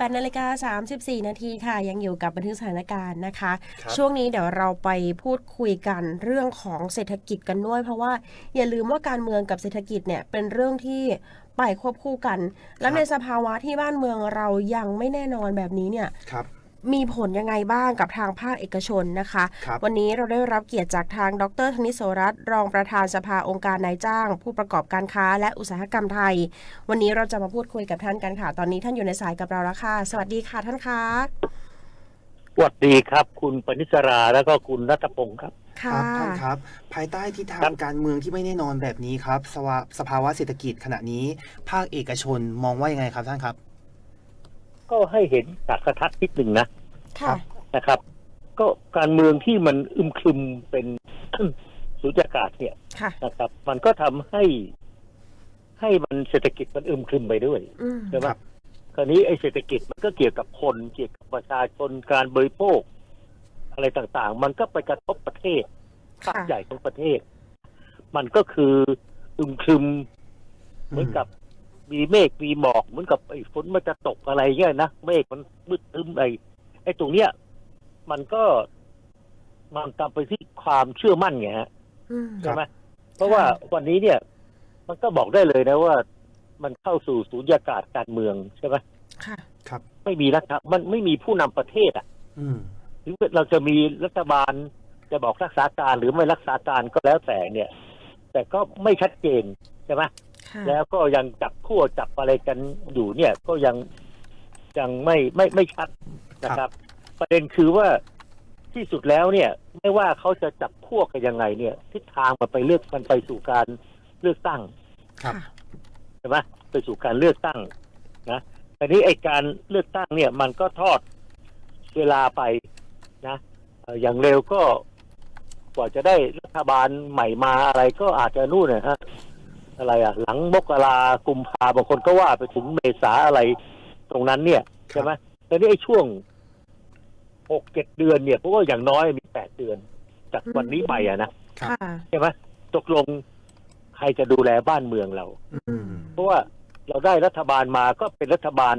18นาฬิกา34 นาทีค่ะ ยังอยู่กับบันทึกสถานการณ์นะคะครับช่วงนี้เดี๋ยวเราไปพูดคุยกันเรื่องของเศรษฐกิจกันด้วย เพราะว่าอย่าลืมว่าการเมืองกับเศรษฐกิจเนี่ยเป็นเรื่องที่ไปควบคู่กัน และในสภาวะที่บ้านเมืองเรายังไม่แน่นอนแบบนี้เนี่ยครับ มีผลยังไงบ้างกับทางภาคเอกชนนะคะครับวันนี้เราได้รับเกียรติจากทางดรธนิตโสรัตน์รองประธานสภาองค์การนายจ้าง ผู้ประกอบการค้าและอุตสาหกรรมไทย วันนี้เราจะมาพูดคุยกับท่านกันค่ะ ตอนนี้ท่านอยู่ในสายกับเราแล้วค่ะ สวัสดีค่ะท่านคะสวัสดีครับ คุณปณิสราแล้วก็คุณรัตพงศ์ครับคค่ะรับท่านครับ ภายใต้ทิศทาครังบการเมืองที่ไม่แน่นอนแบบนี้ครับสวาสภาวะเศรษฐกิจขณะนี้ ภาคเอกชนมองว่ายังไงครับท่านครับ ก็ให้เห็นจากกระทัดนิดหนึ่งนะค่ะ นะครับ ก็การเมืองที่มันอึมครึมเป็นสุญญากาศเนี่ยค่ะ นะครับ มันก็ทำให้ ให้มันเศรษฐกิจมันอึมครึมไปด้วยอืม ใช่ไหมครับ คราวนี้ไอ้เศรษฐกิจมันก็เกี่ยวกับคนเกี่ยวกับประชาชนการบริโภค อะไรต่างๆ มันก็ไปกระทบประเทศภาคค่ะ ใหญ่ของประเทศ มันก็คืออึมครึมเหมือนกับ มีเมฆมีหมอกเหมือนกับไอ้ฝนมันจะตกอะไรเงี้ยนะเมฆมันมืดทึมไอ้ไอ้ตรงเนี้ย มันก็มันตามไปที่ความเชื่อมั่นไงฮะอืม ใช่ไหมเพราะว่าวันนี้เนี่ย มันก็บอกได้เลยนะว่า มันเข้าสู่สูญญากาศการเมืองใช่ไหมค่ะ ครับไม่มีรัฐมันไม่มีผู้นำประเทศอะ อืมถึงเราจะมีรัฐบาลจะบอกรักษาการหรือไม่รักษาการก็แล้วแต่เนี่ย แต่ก็ไม่ชัดเจนใช่ไหมค่ะ แล้วก็ยังจับขั้วจับอะไรกันอยู่เนี่ย ก็ยังยังไม่ไม่ไม่ชัดนะครับ ประเด็นคือว่าที่สุดแล้วเนี่ย ไม่ว่าเขาจะจับขั้วกันยังไงเนี่ยทิศทางมันไปเลือกมันไปสู่การเลือกตั้งครับค่ะใช่ไหมไปสู่การเลือกตั้งนะอันนี้ไอการเลือกตั้งเนี่ย มันก็ทอดเวลาไปนะเอ่ออย่างเร็วก็กว่าจะได้รัฐบาลใหม่มาอะไรก็อาจจะนู่นนะฮะ อะไรอะ หลังมกรากุมภาบางคนก็ว่าไปถึงเมษาอะไรตรงนั้นเนี่ยใช่ไหมแต่นี่ไอ้ช่วงหกเจ็ดเดือนเนี่ยเพราะว่าอย่างน้อยมีแปดเดือน จากวันนี้ไปอะนะครับค่ะ ใช่ไหมตกลงใครจะดูแลบ้านเมืองเรา อืม เพราะว่าเราได้รัฐบาลมาก็เป็นรัฐบาล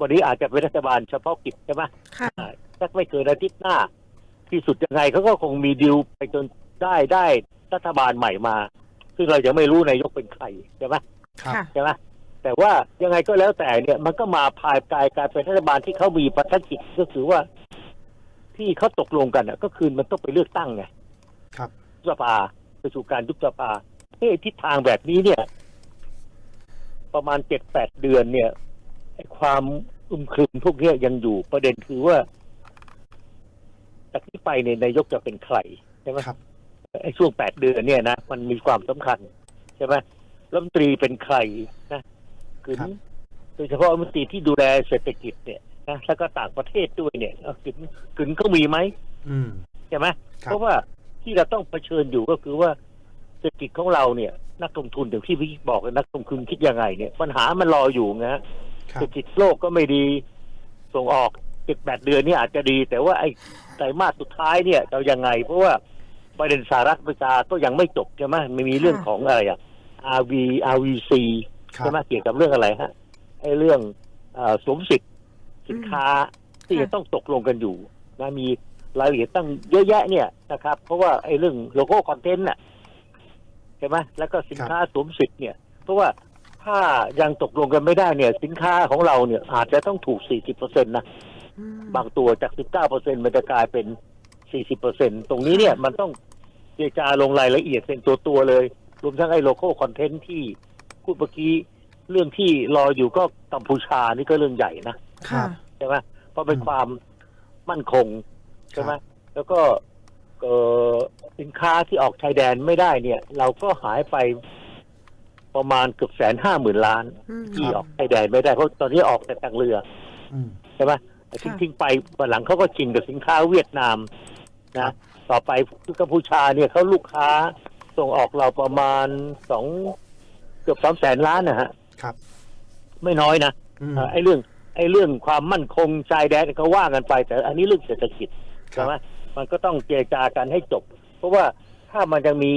วันนี้อาจจะเป็นรัฐบาลเฉพาะกิจใช่ไหมค่ะ อ่าสักไม่เกินอาทิตย์หน้า ที่สุดยังไงเขาก็คงมีดิวไปจนได้ได้รัฐบาลใหม่มา ซึ่งเรายังไม่รู้นายกเป็นใครใช่ไหมครับค่ะ ใช่ไหมแต่ว่ายังไงก็แล้วแต่เนี่ย มันก็มาภายกลายกลายเป็นรัฐบาลที่เขามีประทัดกิจก็คือว่า ที่เขาตกลงกันน่ะ ก็คือมันต้องไปเลือกตั้งไงครับยุบสภาไปสู่การยุบสภาเฮ้ยทิศทางแบบนี้เนี่ย ประมาณเจ็ดแปดเดือนเนี่ยไอ้ความอึมครึมพวกเนี้ยยังอยู่ประเด็นคือว่าจากนี้ไปเนี่ยนายกจะเป็นใครใช่ไหมครับ ไอ้ช่วงแปดเดือนเนี่ยนะมันมีความสำคัญใช่ไหมรัฐมนตรีเป็นใครนะกึนครับโดยเฉพาะรัฐมนตรีที่ดูแลเศรษฐกิจเนี่ยนะแล้วก็ต่างประเทศด้วยเนี่ยเอากึนกึนเขามีไหมอืมใช่ไหมครับเพราะว่าที่เราต้องเผชิญอยู่ก็คือว่าเศรษฐกิจของเราเนี่ย นักลงทุนอย่างที่พี่บอกนักลงทุนคิดยังไงเนี่ยปัญหามันรออยู่นะฮะครัเศรบษฐกิจโลกก็ไม่ดีส่งออกเจ็ดแปดเดือนเนี่ยอาจจะดี แต่ว่าไอ้ไตรมาสสุดท้ายเนี่ยเรายังไง เพราะว่า ประเด็นสหรัฐอเมริกาก็ยังไม่จบใช่ไหมมันมีเรื่องของอะไรอะ RV RVC ครัใช่บไหมเกี่ยวกับเรื่องอะไรฮะไอ้เรื่องเออสวมสิทธิ์สินค้าที่ค่ะจะต้องตกลงกันอยู่นะมีรายละเอียดตั้งเยอะแยะเนี่ยนะครับ เพราะว่าไอ้เรื่องโลโก้คอนเทนต์น่ะใช่ไหมแล้วก็สินค้าสวมสิทธิ์เนี่ย เพราะว่าถ้ายังตกลงกันไม่ได้เนี่ย สินค้าของเราเนี่ยอาจจะต้องถูก 40%นะอืมบางตัวจาก 19%มันจะกลายเป็น 40%ตรงนี้เนี่ยมันต้องเจรจาลงรายละเอียดเป็นตัวตัวๆเลย รวมทั้งไอ้โลโก้คอนเทนต์ที่พูดเมื่อกี้เรื่องที่รออยู่ก็กัมพูชานี่ก็เรื่องใหญ่นะค่ะใช่ไหมเพราะเป็นอืมความมั่นคงใช่ไหมครับแล้วก็เอ่อสินค้าที่ออกชายแดนไม่ได้เนี่ย เราก็หายไปประมาณเกือบแสนห้าหมื่นล้านอืมที่ออกชายแดนไม่ได้เพราะตอนนี้ออกแต่ทางเรืออืมใช่ไหมแต่ค่ะทิ้งๆไปวันหลังเขาก็ชินกับสินค้าเวียดนามครั นะบต่อไปกัมพูชาเนี่ยเขาลูกค้าส่งออกเราประมาณสองเกือบสามแสนล้านนะฮะครับ ไม่น้อยนะอืมเอ่อไอ้เรื่อง ไอ้เรื่องความมั่นคงชายแดนก็ว่ากันไป แต่อันนี้เรื่องเศรษฐกิจครัใช่บไหมมันก็ต้องเจรจากันให้จบ เพราะว่าถ้ามันจะมี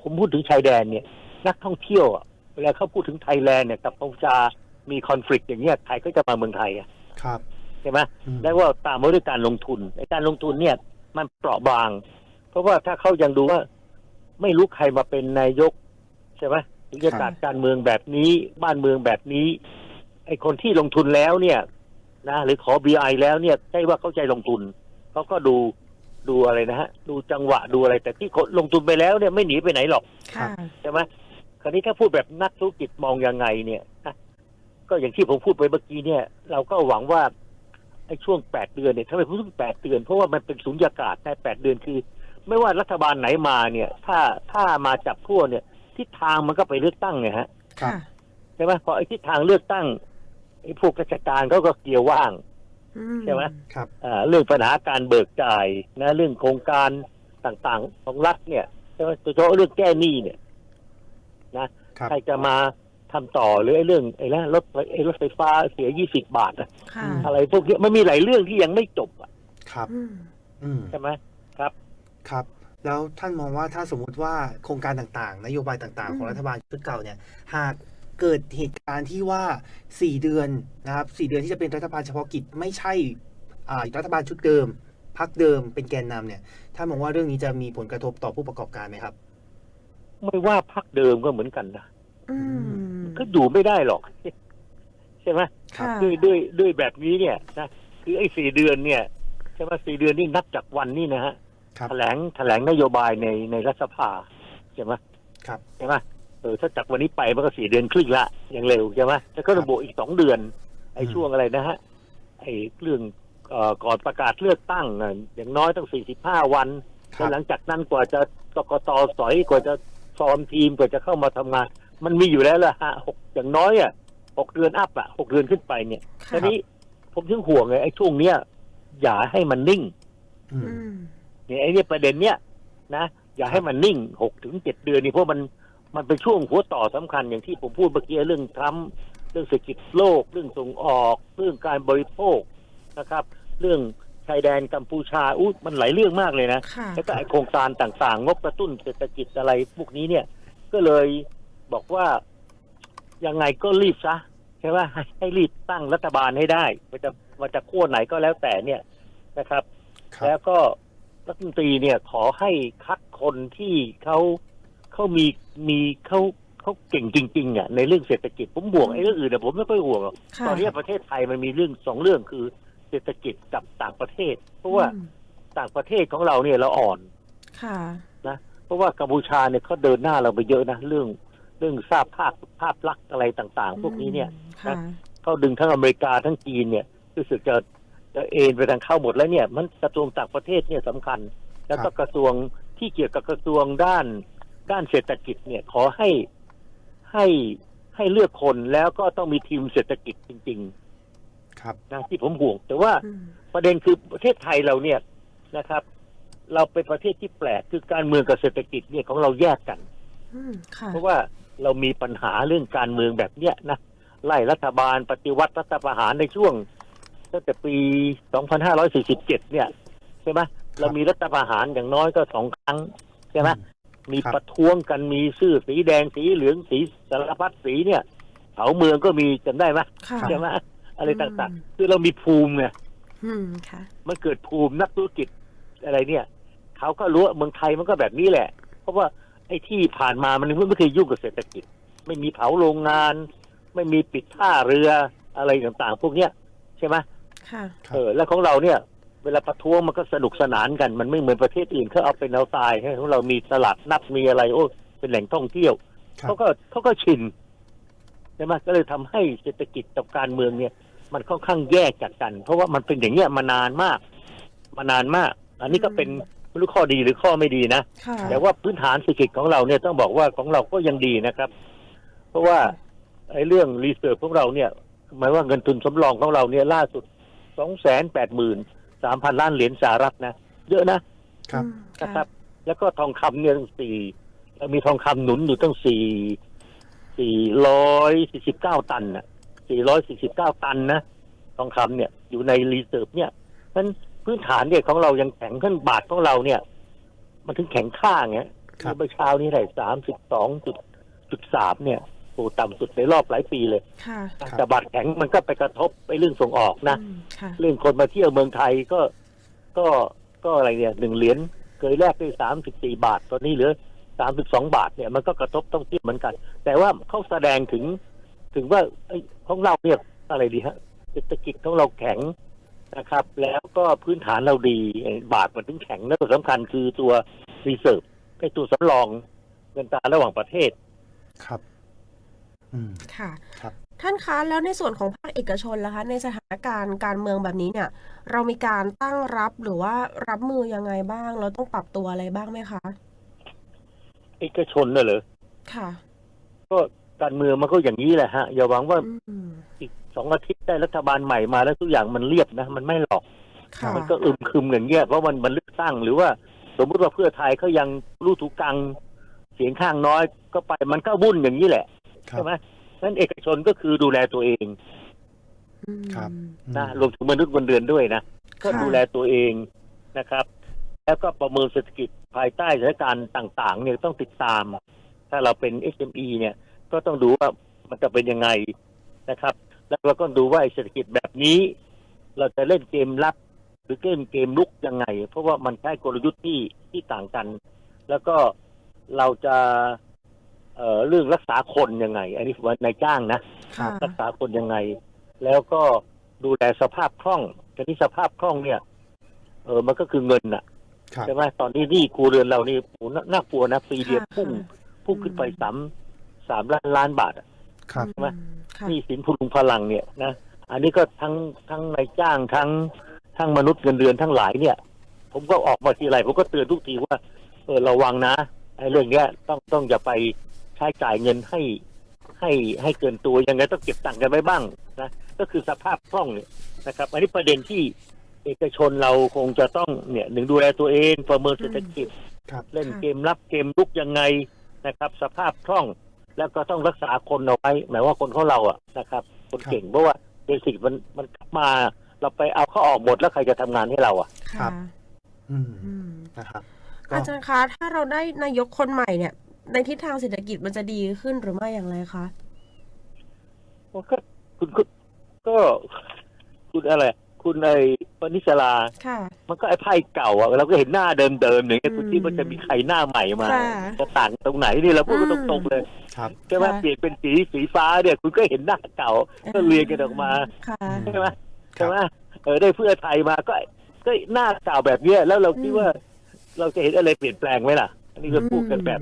ผมพูดถึงชายแดนเนี่ย นักท่องเที่ยวอะเวลาเขาพูดถึงไทยแลนด์เนี่ยกับกัมพูชามีคอน FLICT อย่างเงี้ยใครก็จะมาเมืองไทยอะครับใช่ไหมอืมแล้วว่าตามมาด้วยการลงทุนในการลงทุนเนี่ย มันเปราะบาง เพราะว่าถ้าเขายังดูว่า ไม่รู้ใครมาเป็นนายก ใช่ไหมยุทธศาสตร์การเมืองแบบนี้บ้านเมืองแบบนี้ ไอ้คนที่ลงทุนแล้วเนี่ย นะ หรือขอ BI แล้วเนี่ยใช่ว่าเข้าใจลงทุนเขาก็ดูดูอะไรนะฮะ ดูจังหวะดูอะไร แต่ที่คนลงทุนไปแล้วเนี่ยไม่หนีไปไหนหรอกค่ะใช่ไหมคราวนี้ถ้าพูดแบบนักธุรกิจมองยังไงเนี่ยนะก็อย่างที่ผมพูดไปเมื่อกี้เนี่ย เราก็หวังว่า ไอ้ช่วงแปดเดือนเนี่ยทำไมผมถึงแปดเดือน เพราะว่ามันเป็นสุญญากาศในแปดเดือนคือ ไม่ว่ารัฐบาลไหนมาเนี่ย ถ้าถ้ามาจับขั้วเนี่ยทิศทางมันก็ไปเลือกตั้งไงฮะครับค่ะ ใช่ไหมพอไอ้ทิศทางเลือกตั้งไอ้พวกราชการเขาก็เกี่ยวว่างอืใช่ไหม ครับ อ่าเรื่องปัญหาการเบิกจ่ายนะเรื่องโครงการต่างๆ ของรัฐเนี่ยใช่ไหมโดยเฉพาะเรื่องแก้หนี้เนี่ยครับ ใครจะมา ทำต่อหรือไอ้เรื่องไอ้นะรถไอ้รถไฟฟ้าเสียยี่สิบบาทอะค่ะอะไรพวกนี้มันมีหลายเรื่องที่ยังไม่จบอะครับอืมอืมใช่ไหมครับครับ แล้วท่านมองว่าถ้าสมมุติว่าโครงการต่างๆ นโยบายต่างๆ ของอืมรัฐบาลชุดเก่าเนี่ย หากเกิดเหตุการณ์ที่ว่า 4 เดือนนะครับ 4 เดือนที่จะเป็นรัฐบาลเฉพาะกิจไม่ใช่อ่ารัฐบาลชุดเดิมพักเดิมเป็นแกนนำเนี่ยท่านมองว่าเรื่องนี้จะมีผลกระทบต่อผู้ประกอบการไหมครับ ไม่ว่าพักเดิมก็เหมือนกันนะอืม ก็อยู่ไม่ได้หรอก ใช่ไหมค่ะด้วยด้วยด้วยแบบนี้เนี่ยนะคือไอ้สี่เดือนเนี่ยใช่ไหมสี่เดือนนี่นับจากวันนี่นะฮะครับแถลงแถลงนโยบายในในรัฐสภาใช่ไหมครับใช่ไหมเออถ้าจากวันนี้ไปมันก็สี่เดือนครึ่งละยังเร็วใช่ไหมแล้วก็ระบุอีกสองเดือน ไอ้อืมช่วงอะไรนะฮะไอ้เรื่องเอ่อก่อนประกาศเลือกตั้งน่ะอย่างน้อยต้องสี่สิบห้าวันคแล้รัวบหลังจากนั้นกว่าจะกกตสอยกว่าจะฟอร์มทีมกว่าจะเข้ามาทำงาน มันมีอยู่แล้วล่ะฮะหกอย่างน้อยอะหกเดือนอัพอะหกเดือนขึ้นไปเนี่ยค่ะทีนี้ผมถึงห่วงไงไอ้ช่วงเนี้ยอย่าให้มันนิ่งอืมอืมเนี่ยไอ้เนี่ยประเด็นเนี้ยนะอย่าให้มันนิ่งหกถึงเจ็ดเดือนนี่เพราะมันมันเป็นช่วงหัวต่อสำคัญอย่างที่ผมพูดเมื่อกี้เรื่องทรัมป์เรื่องเศรษฐกิจโลก เรื่องส่งออก เรื่องการบริโภคนะครับ เรื่องชายแดนกัมพูชาอู้มันหลายเรื่องมากเลยนะค่ะแล้วก็ไอโครงการต่างๆ งบกระตุ้นเศรษฐกิจอะไรพวกนี้เนี่ย ก็เลย บอกว่ายังไงก็รีบซะใช่ไหมให้ให้รีบตั้งรัฐบาลให้ได้มันจะมันจะขั้วไหนก็แล้วแต่เนี่ยนะครับครับ แล้วก็รัฐมนตรีเนี่ยขอให้คัดคนที่เขาเขามีมีเขาเขาเก่งจริงๆอะในเรื่องเศรษฐกิจผมห่วงไอ้เรื่องอื่นเนี่ยผมไม่ค่อยห่วงหรอกค่ะตอนนี้ประเทศไทยมันมีเรื่องสองเรื่องคือ เศรษฐกิจกับต่างประเทศ เพราะว่าอืมต่างประเทศของเราเนี่ยเราอ่อน ค่ะเพราะว่ากัมพูชาเนี่ยเขาเดินหน้าเราไปเยอะนะเรื่อง เรื่องทราบภาพภาพลักษณ์อะไรต่างๆ พวกนี้เนี่ยค่ะเขาดึงทั้งอเมริกาทั้งจีนเนี่ยรู้สึกจะจะเอ็นไปทางเข้าหมดแล้วเนี่ย มันกระทรวงต่างประเทศเนี่ยสำคัญ แล้วก็กระทรวงที่เกี่ยวกับกระทรวงด้านด้านเศรษฐกิจเนี่ยขอให้ให้ให้เลือกคนแล้วก็ต้องมีทีมเศรษฐกิจจริงครับๆนะที่ผมห่วง แต่ว่าอืมประเด็นคือประเทศไทยเราเนี่ยนะครับ เราเป็นประเทศที่แปลกคือการเมืองกับเศรษฐกิจเนี่ยของเราแยกกันอืมค่ะเพราะว่า เรามีปัญหาเรื่องการเมืองแบบเนี้ยนะไล่รัฐบาลปฏิวัติรัฐประหารในช่วงตั้งแต่ปี 2547 เนี่ยใช่ไหมเรามีรัฐประหารอย่างน้อยก็สองครั้งใช่ไหมมีครับประท้วงกันมีชื่อสีแดงสีเหลืองสีสารพัดสีเนี่ยเผาเมืองก็มีจำได้ไหมค่ะใช่ไหมอะไรต่างอืมๆคือเรามีภูมิไงอืมค่ะมันเกิดภูมินักธุรกิจอะไรเนี่ย เขาก็รู้ว่าเมืองไทยมันก็แบบนี้แหละ เพราะว่า ไอ้ที่ผ่านมามันไม่เคยยุ่งกับเศรษฐกิจ ไม่มีเผาโรงงาน ไม่มีปิดท่าเรืออะไรต่างๆ พวกเนี้ยใช่ไหมค่ะครับเออแล้วของเราเนี่ย เวลาประท้วงมันก็สนุกสนานกัน มันไม่เหมือนประเทศอื่นเขาเอาเป็นเอาตายให้ของเรามีตลาดนัดมีอะไรโอ้เป็นแหล่งท่องเที่ยวครับเขาก็เขาก็ชินใช่ไหมก็เลยทำให้เศรษฐกิจกับการเมืองเนี่ย มันค่อนข้างแยกจากกัน เพราะว่ามันเป็นอย่างเงี้ยมานานมาก มานานมาก อันนี้ก็เป็น ไม่รู้ข้อดีหรือข้อไม่ดีนะ ค่ะ แต่ว่าพื้นฐานเศรษฐกิจของเราเนี่ยต้องบอกว่าของเราก็ยังดีนะครับ เพราะว่าไอ้เรื่องรีเสิร์ฟของเราเนี่ยหมายว่าเงินทุนสำรองของเราเนี่ยล่าสุดสองแสนแปดหมื่นสามพันล้านเหรียญสหรัฐนะเยอะนะครับ อืมนะครับ แล้วก็ทองคำเนี่ยตั้งสี่เรามีทองคำหนุนอยู่ตั้งสี่สี่ร้อยสี่สิบเก้าตันน่ะสี่ร้อยสี่สิบเก้าตันนะทองคำเนี่ยอยู่ในรีเสิร์ฟเนี่ยนั้น พื้นฐานเนี่ยของเรายังแข็งขึ้นบาทของเราเนี่ย มันถึงแข็งค่าไงครับเมื่อเช้านี้ได้สามสิบสองจุดจุดสามเนี่ยโอ้ต่ำสุดในรอบหลายปีเลย ค่ะครับ แต่บาทแข็งมันก็ไปกระทบไปเรื่องส่งออกนะ อืมค่ะเรื่องคนมาเที่ยวเมืองไทยก็ก็ก็อะไรเนี่ยหนึ่งเหรียญเคยแลกได้สามสิบสี่บาท ตอนนี้เหลือสามสิบสองบาทเนี่ยมันก็กระทบต้องเที่ยวเหมือนกัน แต่ว่าเขาแสดงถึง ถึงว่าเอ้ยของเราเนี่ยอะไรดีฮะเศรษฐกิจของเราแข็ง นะครับ แล้วก็พื้นฐานเราดีไอ้บาทมันถึงแข็งและตัวสำคัญคือตัวรีเซิร์ฟไอ้ตัวสำรองเงินตราระหว่างประเทศ ครับ อืม ค่ะ ครับ ท่านคะแล้วในส่วนของภาคเอกชนล่ะคะ ในสถานการณ์การเมืองแบบนี้เนี่ย เรามีการตั้งรับหรือว่ารับมือยังไงบ้าง เราต้องปรับตัวอะไรบ้างไหมคะ เอกชนน่ะเหรอค่ะ ก็ การเมืองมันก็อย่างนี้แหละฮะ อย่าหวังว่าอืมอีกสองอาทิตย์ได้รัฐบาลใหม่มาแล้วทุกอย่างมันเรียบนะ มันไม่หรอกค่ะมันก็อึมครึมอย่างเงี้ยเพราะมันมันเลือกตั้งหรือว่า สมมติว่าเพื่อไทยเขายังรู้ถูกกัง เสียงข้างน้อยก็ไปมันก็วุ่นอย่างนี้แหละครับใช่ไหมนั้นเอกชนก็คือดูแลตัวเองอืมครับนะรวมถึงมนุษย์บนเรือนด้วยนะก็ค่ะดูแลตัวเองนะครับ แล้วก็ประเมินเศรษฐกิจภายใต้สถานการณ์ต่าง ๆ เนี่ยต้องติดตาม ถ้าเราเป็น SME เนี่ย ก็ต้องดูว่ามันจะเป็นยังไงนะครับ แล้วเราก็ดูว่าไอ้เศรษฐกิจแบบนี้ เราจะเล่นเกมรับหรือเล่นเกมลุกยังไง เพราะว่ามันใช้กลยุทธ์ที่ที่ต่างกัน แล้วก็เราจะเอ่อเรื่องรักษาคนยังไง อันนี้ว่านายจ้างนะค่ะรักษาคนยังไง แล้วก็ดูแลสภาพคล่องแต่ที่สภาพคล่องเนี่ย เออมันก็คือเงินน่ะครับใช่ไหมตอนนี้หนี่ครัวเรือนเรานี่โหน่าน่ากลัวนะปีเดียวค่ะพุ่งพุ่งขึ้นไปสาม สามล้านล้านบาทอะครับ ใช่ไหมอืค่ะ หนี่สินพลุงพลังเนี่ยนะอันนี้ก็ทั้งทั้งนายจ้างทั้งทั้งมนุษย์เงินเดือนทั้งหลายเนี่ย ผมก็ออกมาทีไรผมก็เตือนทุกทีว่าเออระวังนะไอ้เรื่องเนี้ยต้องต้องอย่าไปใช้จ่ายเงินให้ให้ให้เกินตัวยังไงต้องเก็บตังค์กันไว้บ้างนะก็คือสภาพคล่องเนี่ยนะครับ อันนี้ประเด็นที่เอกชนเราคงจะต้องเนี่ยหนึ่งดูแลตัวเองประเมินเศรษฐกิจ ครับ เล่นค่ะเกมรับเกมลุกยังไงนะครับ สภาพคล่อง แล้วก็ต้องรักษาคนเอาไว้หมายว่าคนของเราอะนะครับ คนเก่งเพราะว่าเบสิกมันมันกลับมา เราไปเอาเขาออกหมดแล้วใครจะทำงานให้เราอะครัค่ะบอืมอืมนะครับก็อาจารย์คะถ้าเราได้นายกคนใหม่เนี่ย ในทิศทางเศรษฐกิจมันจะดีขึ้นหรือไม่อย่างไรคะก็คุณก็ก็คุณอะไร คุณไอ้ปณิสลาค่ะมันก็ไอ้ไพ่เก่าอะเราก็เห็นหน้าเดิมๆอย่างเงี้ยอืมคุณที่มันจะมีใครหน้าใหม่มาค่ะจะต่างตรงไหนนี่เราพูดกันอืมตรงๆเลย ครับใช่ไหมค่ะ เปลี่ยนเป็นสีสีฟ้าเนี่ยคุณก็เห็นหน้าเก่าก็เรียงกันออกมาค่ะ ใช่ไหมครัใช่บไหมเออได้เพื่อไทยมาก็ก็หน้าเก่าแบบเนี้ยแล้วเราคิดว่า เราจะเห็นอะไรเปลี่ยนแปลงไหมล่ะ อันนี้ก็พูดกันแบบ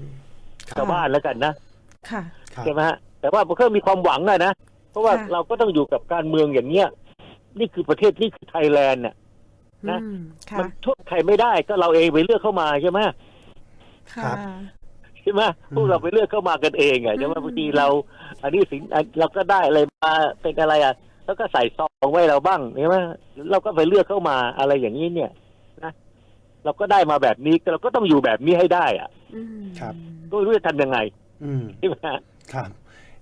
ค่ะชาวบ้านแล้วกันนะ ค่ะ ครับ ใช่ไหมฮะแต่ว่ามันก็มีความหวังอะนะ เพราะว่าค่ะ เราก็ต้องอยู่กับการเมืองอย่างเนี้ยนี่คือประเทศนี่คือไทยแลนด์น่ะ นะ อืมค่ะ มันโทษใครไม่ได้ก็เราเองไปเลือกเข้ามาใช่ไหม ค่ะ ใช่ไหมพวกเราไปเลือกเข้ามากันเองอะใช่ไหมอืมบางทีเรา อันนี้สินอันเราก็ได้อะไรมาเป็นอะไรอะแล้วก็ใส่ซองไว้เราบ้างใช่ไหมเราก็ไปเลือกเข้ามาอะไรอย่างนี้เนี่ยนะเราก็ได้มาแบบนี้เราก็ต้องอยู่แบบนี้ให้ได้อะอืมครับก็ไม่รู้จะทำยังไง อืมใช่ไหมฮะครับ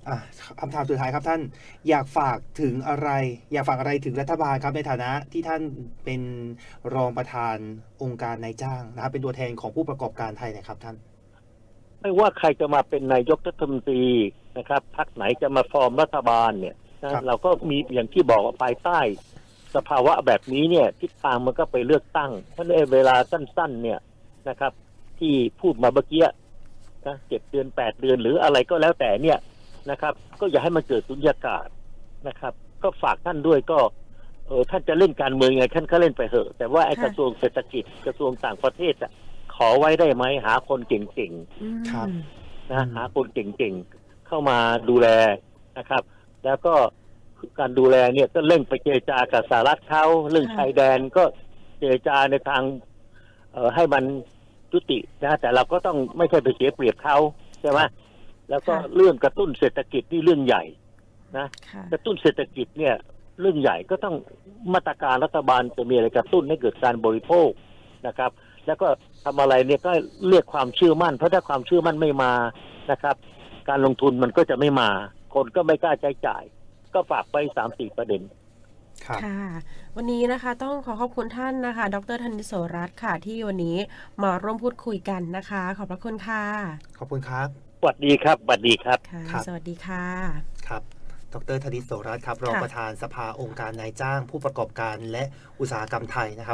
อะคำถามสุดท้ายครับท่าน อยากฝากถึงอะไร อยากฝากอะไรถึงรัฐบาลครับในฐานะที่ท่านเป็นรองประธานองค์การนายจ้างนะครับเป็นตัวแทนของผู้ประกอบการไทยนะครับท่าน ไม่ว่าใครจะมาเป็นนายกรัฐมนตรีนะครับพรรคไหนจะมาฟอร์มรัฐบาลเนี่ยนะครับเราก็มีอย่างที่บอกว่าภายใต้ สภาวะแบบนี้เนี่ยทิศทางมันก็ไปเลือกตั้งเพราะในเวลาสั้นๆ เนี่ยนะครับ ที่พูดมาเมื่อกี้นะเจ็ดเดือนแปดเดือนหรืออะไรก็แล้วแต่เนี่ยนะครับ ก็อย่าให้มันเกิดสุญญากาศนะครับ ก็ฝากท่านด้วยก็เออท่านจะเล่นการเมืองยังไงท่านก็เล่นไปเถอะแต่ว่าไอ้ค่ะกระทรวงเศรษฐกิจกระทรวงต่างประเทศอะ ขอไว้ได้ไหมหาคนเก่งๆอืมครับนะอืมหาคนเก่งๆเข้ามาดูแลนะครับ แล้วก็การดูแลเนี่ยก็เร่งไปเจรจากับสหรัฐเขาเรื่องค่ะชายแดนก็เจรจาในทาง เอ่อให้มันจุตินะแต่เราก็ต้องไม่ใช่ไปเสียเปรียบเขาใช่ไหมแล้วก็เรื่องกระตุ้นเศรษฐกิจนี่เรื่องใหญ่ ค่ะ กระตุ้นเศรษฐกิจเนี่ยเรื่องใหญ่ก็ต้องมาตรการรัฐบาลจะมีอะไรกระตุ้นให้เกิดการบริโภคนะครับ แล้วก็ทำอะไรเนี่ยก็เรียกความเชื่อมั่น เพราะถ้าความเชื่อมั่นไม่มานะครับ การลงทุนมันก็จะไม่มา คนก็ไม่กล้าใช้จ่าย ก็ฝากไปสามสี่ประเด็นครับค่ะ วันนี้นะคะต้องขอขอบคุณท่านนะคะ ดรธนิโสรัตน์ค่ะ ที่วันนี้มาร่วมพูดคุยกันนะคะ ขอบพระคุณค่ะ ขอบคุณครับสวัสดีครับสวัสดีครับค่ะครับสวัสดีค่ะครับดรธนิตโสรัตน์ครับรองค่ะประธานสภาองค์การนายจ้างผู้ประกอบการและอุตสาหกรรมไทยนะครับ